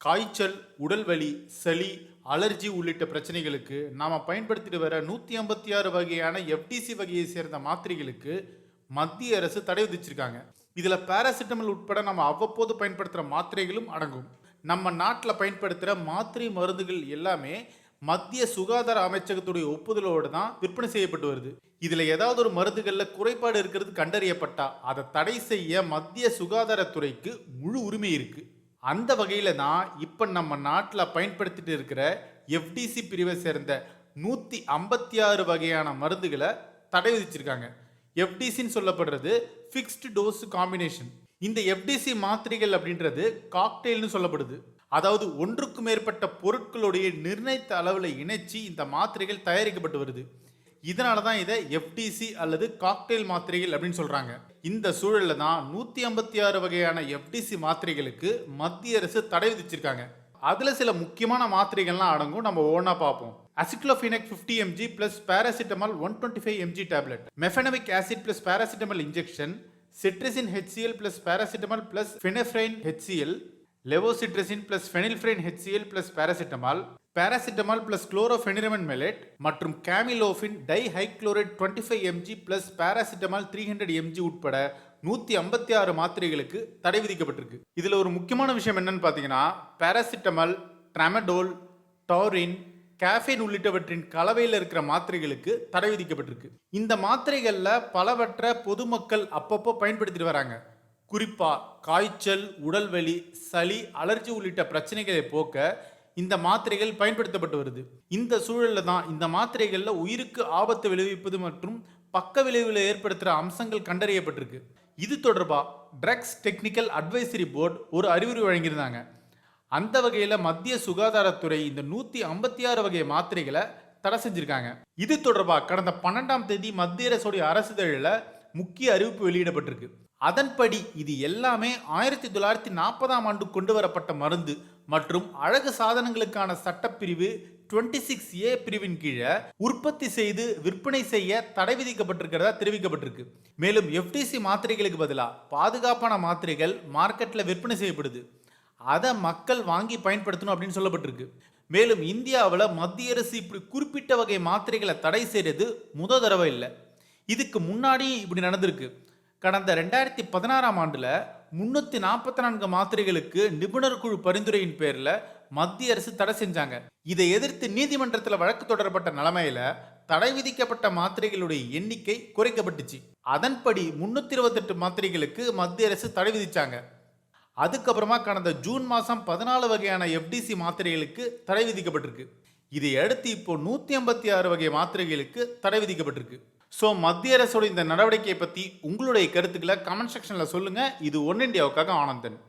காய்ச்சல் உடல் வலி சளி அலர்ஜி உள்ளிட்ட பிரச்சனைகளுக்கு நாம் பயன்படுத்திட்டு வர நூற்றி ஐம்பத்தி ஆறு வகையான எஃப்டிசி வகையை சேர்ந்த மாத்திரைகளுக்கு மத்திய அரசு தடை விதிச்சிருக்காங்க. இதில் பாராசிட்டமல் உட்பட நம்ம அவ்வப்போது பயன்படுத்துகிற மாத்திரைகளும் அடங்கும். நம்ம நாட்டில் பயன்படுத்துகிற மாத்திரை மருந்துகள் எல்லாமே மத்திய சுகாதார அமைச்சகத்துடைய ஒப்புதலோடு தான் விற்பனை செய்யப்பட்டு வருது. இதில் ஏதாவது ஒரு மருந்துகளில் குறைபாடு இருக்கிறது கண்டறியப்பட்டா அதை தடை செய்ய மத்திய சுகாதாரத்துறைக்கு முழு உரிமை இருக்குது அந்த வகையில் தான் இப்போ நம்ம நாட்டில் பயன்படுத்திட்டு இருக்கிற எஃப்டிசி பிரிவை சேர்ந்த நூற்றி ஐம்பத்தி ஆறு வகையான மருந்துகளை தடை விதிச்சிருக்காங்க. எஃப்டிசின்னு சொல்லப்படுறது ஃபிக்ஸ்டு டோஸ் காம்பினேஷன் இந்த எஃப்டிசி மாத்திரைகள் அப்படின்றது காக்டெயில்னு சொல்லப்படுது. அதாவது ஒன்றுக்கு மேற்பட்ட பொருட்களுடைய நிர்ணயித்த அளவில் இணைச்சி இந்த மாத்திரைகள் தயாரிக்கப்பட்டு வருது. இதனால தான் இதை எஃப்டிசி அல்லது காக்டெயில் மாத்திரைகள் அப்படின்னு சொல்கிறாங்க இந்த சூழலில் தான் நூற்றி ஐம்பத்தி ஆறு வகையான எஃப்டிசி மாத்திரைகளுக்கு மத்திய அரசு தடை விதிச்சிருக்காங்க. அதில் சில முக்கியமான மாத்திரைகள்லாம் அடங்கும். நம்ம ஒவ்வொன்றா பார்ப்போம். Aceclofenac fifty mg plus paracetamol one twenty five mg tablet mefenamic acid plus paracetamol injection cetirizine HCl plus paracetamol plus phenylephrine HCl levocetirizine plus phenylephrine HCl plus paracetamol paracetamol plus chlorpheniramine maleate மற்றும் camylofin dihydrochloride twenty five mg plus paracetamol three hundred mg உட்பட நூற்றி ஐம்பத்தி ஆறு மாத்திரைகளுக்கு தடை விதிக்கப்பட்டிருக்கு. இதில் ஒரு முக்கியமான விஷயம் என்னன்னு பார்த்தீங்கன்னா பேராசிட்டமால் ட்ரமடோல் டாரின் கேஃபின் உள்ளிட்டவற்றின் கலவையில் இருக்கிற மாத்திரைகளுக்கு தடை விதிக்கப்பட்டிருக்கு. இந்த மாத்திரைகளில் பலவற்றை பொதுமக்கள் அப்பப்போ பயன்படுத்திட்டு வராங்க. குறிப்பாக காய்ச்சல் உடல்வலி சளி அலர்ஜி உள்ளிட்ட பிரச்சனைகளை போக்க இந்த மாத்திரைகள் பயன்படுத்தப்பட்டு வருது. இந்த சூழலில் தான் இந்த மாத்திரைகளில் உயிருக்கு ஆபத்து விளைவிப்பது மற்றும் பக்க விளைவுகளை ஏற்படுத்துகிற அம்சங்கள் கண்டறியப்பட்டிருக்கு. இது தொடர்பாக ட்ரக்ஸ் டெக்னிக்கல் அட்வைசரி போர்டு ஒரு அறிவுரை வழங்கியிருந்தாங்க. அந்த வகையில் மத்திய சுகாதாரத்துறை இந்த நூற்றி ஐம்பத்தி ஆறு வகை மாத்திரைகளை தடை செஞ்சுருக்காங்க. இது தொடர்பாக கடந்த பன்னெண்டாம் தேதி மத்திய அரசுடைய அரசிதழில் முக்கிய அறிவிப்பு வெளியிடப்பட்டிருக்கு. அதன்படி இது எல்லாமே ஆயிரத்தி தொள்ளாயிரத்தி நாற்பதாம் ஆண்டு கொண்டு வரப்பட்ட மருந்து மற்றும் அழகு சாதனங்களுக்கான சட்டப்பிரிவு 26 சிக்ஸ் ஏ பிரிவின் கீழே உற்பத்தி செய்து விற்பனை செய்ய தடை விதிக்கப்பட்டிருக்கிறதா தெரிவிக்கப்பட்டிருக்கு. மேலும் எஃப்டிசி மாத்திரைகளுக்கு பதிலாக பாதுகாப்பான மாத்திரைகள் மார்க்கெட்டில் விற்பனை செய்யப்படுது. அதை மக்கள் வாங்கி பயன்படுத்தணும் அப்படின்னு சொல்லப்பட்டிருக்கு. மேலும் இந்தியாவில் மத்திய அரசு இப்படி குறிப்பிட்ட வகை மாத்திரைகளை தடை செய்கிறது முத தடவை இல்லை. இதுக்கு முன்னாடி இப்படி நடந்திருக்கு. கடந்த ரெண்டாயிரத்தி பதினாறாம் ஆண்டில் முன்னூற்றி நாற்பத்தி நான்கு மாத்திரைகளுக்கு நிபுணர் குழு பரிந்துரையின் பேரில் மத்திய அரசு தடை செஞ்சாங்க. இதை எதிர்த்து நீதிமன்றத்தில் வழக்கு தொடரப்பட்ட நிலைமையில தடை விதிக்கப்பட்ட மாத்திரைகளுடைய எண்ணிக்கை குறைக்கப்பட்டுச்சு. அதன்படி முன்னூற்றி இருபத்தெட்டு மாத்திரைகளுக்கு மத்திய அரசு தடை விதிச்சாங்க. அதுக்கப்புறமா கடந்த ஜூன் மாதம் பதினாலு வகையான எஃப்டிசி மாத்திரைகளுக்கு தடை விதிக்கப்பட்டிருக்கு. இதை அடுத்து இப்போ நூற்றி ஐம்பத்தி ஆறு வகை மாத்திரைகளுக்கு தடை விதிக்கப்பட்டிருக்கு. ஸோ மத்திய அரசோட இந்த நடவடிக்கையை பற்றி உங்களுடைய கருத்துக்களை கமெண்ட் செக்ஷனில் சொல்லுங்கள் இது ஒன் இண்டியாவுக்காக ஆனந்தன்.